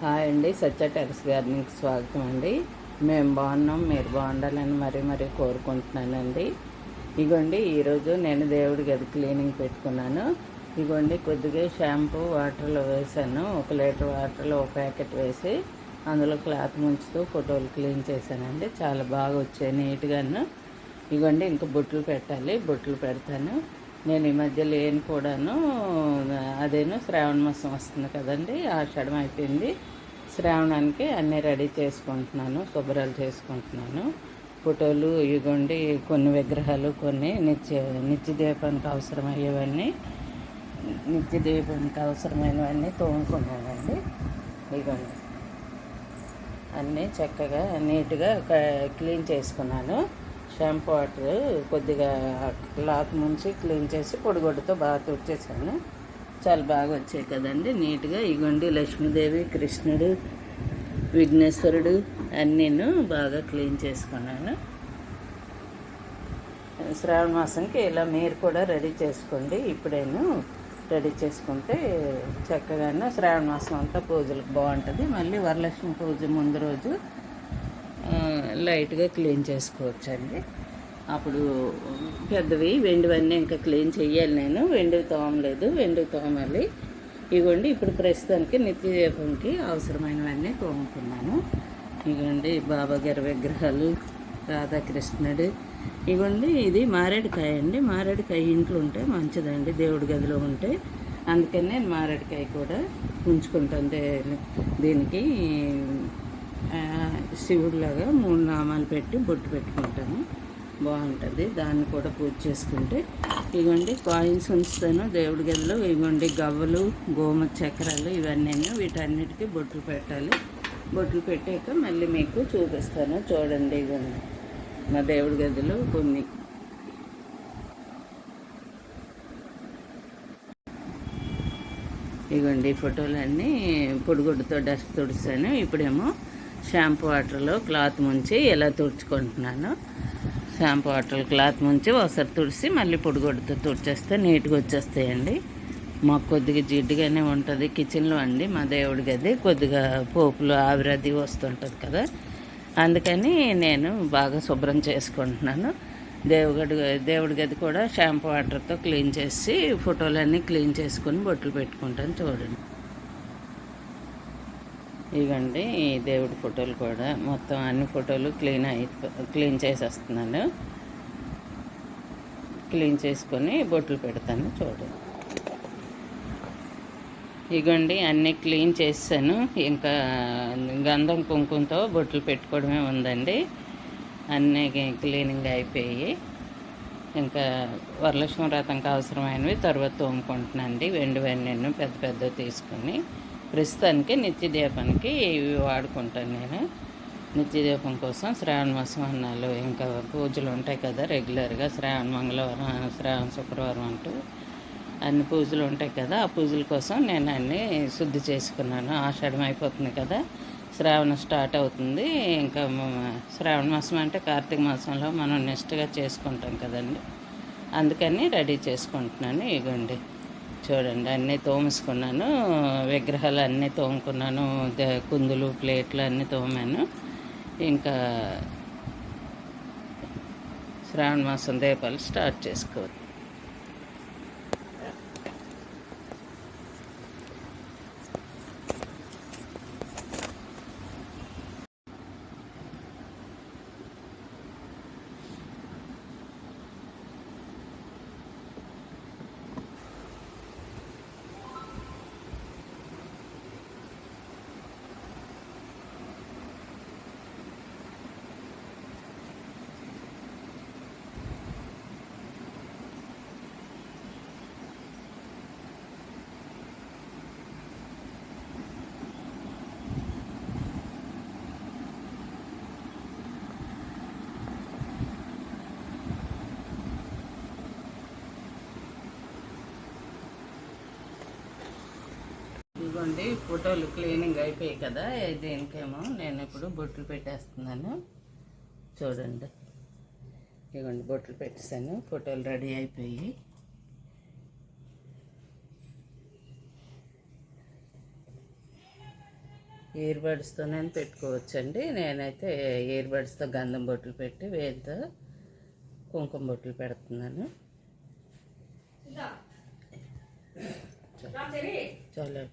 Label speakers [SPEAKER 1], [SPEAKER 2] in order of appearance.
[SPEAKER 1] Hi అండి సత్య terrace గార్డెన్కి స్వాగతం అండి. మేము బాగున్నాం మీరు బాగుండాలని మరీ మరీ కోరుకుంటున్నానండి. ఇగోండి ఈరోజు నేను దేవుడి గది క్లీనింగ్ పెట్టుకున్నాను. ఇగోండి కొద్దిగా షాంపూ వాటర్లో వేసాను ఒక లీటర్ వాటర్లో ఒక ప్యాకెట్ వేసి అందులో క్లాత్ ముంచుతూ ఫోటోలు క్లీన్ చేశానండి. చాలా బాగా వచ్చాయి నీట్గాను. ఇగోండి ఇంకా బొట్లు పెట్టాలి బొట్లు పెడతాను. నేను ఈ మధ్య లేని కూడాను. అదేను శ్రావణ మాసం వస్తుంది కదండి ఆషాఢం అయిపోయింది. శ్రావణానికి అన్నీ రెడీ చేసుకుంటున్నాను శుభ్రాలు చేసుకుంటున్నాను. ఫోటోలు ఇగోండి కొన్ని విగ్రహాలు కొన్ని నిత్య నిత్య దీపానికి అవసరమయ్యేవన్నీ నిత్య దీపానికి అవసరమైనవన్నీ తోముకున్నానండి. ఇగోండి అన్నీ చక్కగా నీట్గా క్లీన్ చేసుకున్నాను. షాంపూ వాటర్ కొద్దిగా క్లాత్ ముంచి క్లీన్ చేసి పొడిగొడ్డతో బాగా తుడిచేసాను. చాలా బాగా వచ్చాయి కదండి నీట్గా. ఇగోండి లక్ష్మీదేవి కృష్ణుడు విఘ్నేశ్వరుడు అన్నీను బాగా క్లీన్ చేసుకున్నాను. శ్రావణ మాసంకి ఇలా మీరు కూడా రెడీ చేసుకోండి. ఇప్పుడేను రెడీ చేసుకుంటే చక్కగానే శ్రావణ మాసం అంతా పూజలకు బాగుంటుంది. మళ్ళీ వరలక్ష్మి పూజ ముందు రోజు లైట్గా క్లీన్ చేసుకోవచ్చండి. అప్పుడు పెద్దవి వెండివన్నీ ఇంకా క్లీన్ చేయాలి నేను. వెండివి తోమలేదు వెండివి తోమాలి. ఇగోండి ఇప్పుడు ప్రస్తుతానికి నిత్య దీపంకి అవసరమైనవన్నీ తోముకున్నాను. ఇగోండి బాబా గారి విగ్రహాలు రాధాకృష్ణుడు. ఇగోండి ఇది మారేడుకాయ అండి. మారేడుకాయ ఇంట్లో ఉంటే మంచిదండి. దేవుడి గదిలో ఉంటే. అందుకని నేను మారేడుకాయ కూడా ఉంచుకుంటాను దీనికి శివుడిలాగా మూడు నామాలు పెట్టి బొట్టు పెట్టుకుంటాను బాగుంటుంది. దాన్ని కూడా పూజ చేసుకుంటే. ఇగోండి కాయిన్స్ ఉంచుతాను. దేవుడి గదిలో ఇగోండి గవ్వలు గోమ చక్రాలు ఇవన్నీ వీటన్నిటికీ బొట్లు పెట్టాలి. బొట్లు పెట్టాక మళ్ళీ మీకు చూపిస్తాను. చూడండి ఇగోండి. మా దేవుడి గదిలో కొన్ని. ఇగోండి ఫోటోలన్నీ పొడిగొడ్డుతో డస్ట్ తుడిస్తాను ఇప్పుడేమో షాంపూ వాటర్లో క్లాత్ ముంచి ఇలా తుడుచుకుంటున్నాను షాంపూ వాటర్ క్లాత్ ముంచి ఒకసారి తుడిసి మళ్ళీ పొడిగుడ్డతో తుడిచేస్తే నీట్గా వచ్చేస్తాయండి. మాకు కొద్దిగా జిడ్డుగానే ఉంటుంది. కిచెన్లో అండి మా దేవుడి గది. కొద్దిగా పోపులు ఆవిరది వస్తుంటుంది కదా. అందుకని నేను బాగా శుభ్రం చేసుకుంటున్నాను. దేవుడి దేవుడి గది కూడా షాంపూ వాటర్తో క్లీన్ చేసి ఫోటోలన్నీ క్లీన్ చేసుకొని బొట్లు పెట్టుకుంటాను చూడండి. ఇగండి ఈ దేవుడి ఫోటోలు కూడా మొత్తం అన్ని ఫోటోలు క్లీన్ అయి క్లీన్ చేసేస్తున్నాను. క్లీన్ చేసుకొని బొట్లు పెడతాను చూడండి ఇగోండి అన్నీ క్లీన్ చేసాను ఇంకా గంధం కుంకుమతో బొట్లు పెట్టుకోవడమే ఉందండి. అన్నీ క్లీనింగ్ అయిపోయి ఇంకా వరలక్ష్మి వ్రతంకి అవసరమైనవి తర్వాత తోముకుంటున్నానండి. వెండి వెన్నెన్ను పెద్ద పెద్ద తీసుకొని ప్రస్తుతానికి నిత్య దీపానికి ఇవి వాడుకుంటాను నేను. నిత్య దీపం కోసం శ్రావణ మాసం అన్నాలు ఇంకా పూజలు ఉంటాయి కదా రెగ్యులర్గా శ్రావణ మంగళవారం శ్రావణ శుక్రవారం అంటూ అన్ని పూజలు ఉంటాయి కదా ఆ పూజల కోసం నేను అన్నీ శుద్ధి చేసుకున్నాను. ఆషాఢం అయిపోతుంది కదా శ్రావణం స్టార్ట్ అవుతుంది. ఇంకా శ్రావణ మాసం అంటే కార్తీక మాసంలో మనం నెక్స్ట్గా చేసుకుంటాం కదండి. అందుకని రెడీ చేసుకుంటున్నాను. ఇగోండి. చూడండి అన్నీ తోముసుకున్నాను. విగ్రహాలు అన్నీ తోముకున్నాను. కుందులు ప్లేట్లు అన్నీ తోమాను. ఇంకా శ్రావణ మాసం దీపాలు స్టార్ట్ చేసుకోవచ్చు. ఇదిగోండి ఫోటోలు క్లీనింగ్ అయిపోయాయి కదా దీనికేమో నేను ఇప్పుడు బొట్లు పెట్టేస్తున్నాను. చూడండి. ఇదిగోండి బొట్లు పెట్టేశాను ఫోటోలు రెడీ అయిపోయి ఇయర్ బడ్స్తోనే పెట్టుకోవచ్చండి. నేనైతే ఇయర్ బడ్స్తో గంధం బొట్లు పెట్టి వేలుతో కుంకుమ బొట్లు పెడుతున్నాను. చాలా.